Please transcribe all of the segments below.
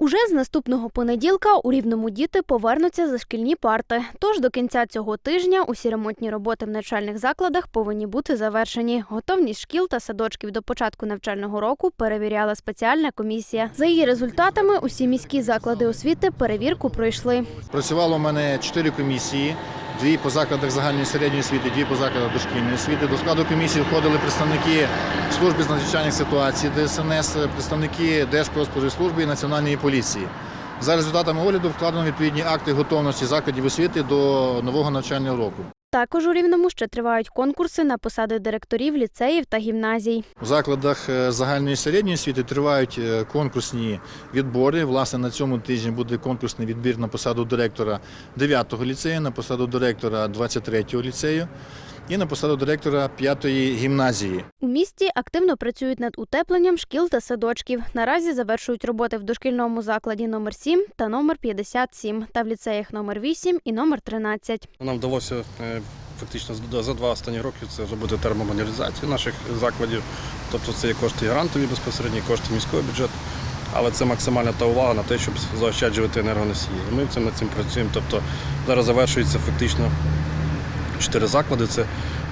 Уже з наступного понеділка у рівному діти повернуться за шкільні парти. Тож до кінця цього тижня усі ремонтні роботи в навчальних закладах повинні бути завершені. Готовність шкіл та садочків до початку навчального року перевіряла спеціальна комісія. За її результатами, усі міські заклади освіти перевірку пройшли. Працювало в мене чотири комісії. Дві по закладах загальної середньої освіти, дві по закладах дошкільної освіти. До складу комісії входили представники служби з надзвичайних ситуацій, ДСНС, представники Держпродспоживслужби і Національної поліції. За результатами огляду вкладено відповідні акти готовності закладів освіти до нового навчального року. Також у рівному ще тривають конкурси на посади директорів ліцеїв та гімназій. У закладах е, загальної середньої освіти тривають е, конкурсні відбори. Власне, на цьому тижні буде конкурсний відбір на посаду директора 9-го ліцею, на посаду директора 23-го ліцею і на посаду директора 5-ї гімназії. У місті активно працюють над утепленням шкіл та садочків. Наразі завершують роботи в дошкільному закладі номер 7 та номер 57 та в ліцеях номер 8 і номер 13. Нам вдалося е, фактично за- за два останні роки це зробити термомодернізацію наших закладів. Тобто це є кошти і грантові безпосередні, кошти міського бюджету. Але це максимальна та увага на те, щоб заощаджувати енергоносії. Ми цим над цим працюємо. Тобто зараз завершується фактично чотири заклади: це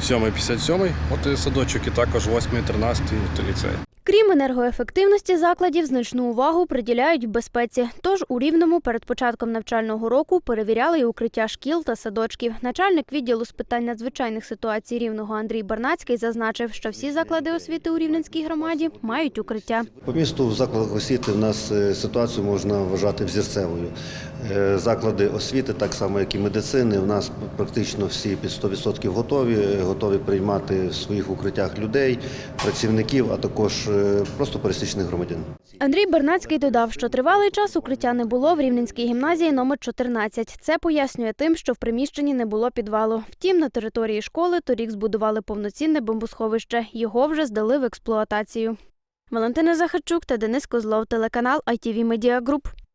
7 57 от і садочок, і також 8 13 ліцей. Крім енергоефективності закладів, значну увагу приділяють безпеці. Тож у Рівному перед початком навчального року перевіряли і укриття шкіл та садочків. Начальник відділу з питань надзвичайних ситуацій Рівного Андрій Барнацький зазначив, що всі заклади освіти у Рівненській громаді мають укриття. По місту в закладах освіти в нас е, ситуацію можна вважати взірцевою. Е, Заклади освіти, так само як і медицини, у нас практично всі під 100% готові, е, готові приймати в своїх укриттях людей, працівників, а також просто пересічних громадян. Андрій Бернацький додав, що тривалий час укриття не було в Рівненській гімназії номер 14. Це пояснює тим, що в приміщенні не було підвалу. Втім, на території школи торік збудували повноцінне бомбосховище. Його вже здали в експлуатацію. Валентина Захарчук та Денис Козлов, телеканал ITV Media Group.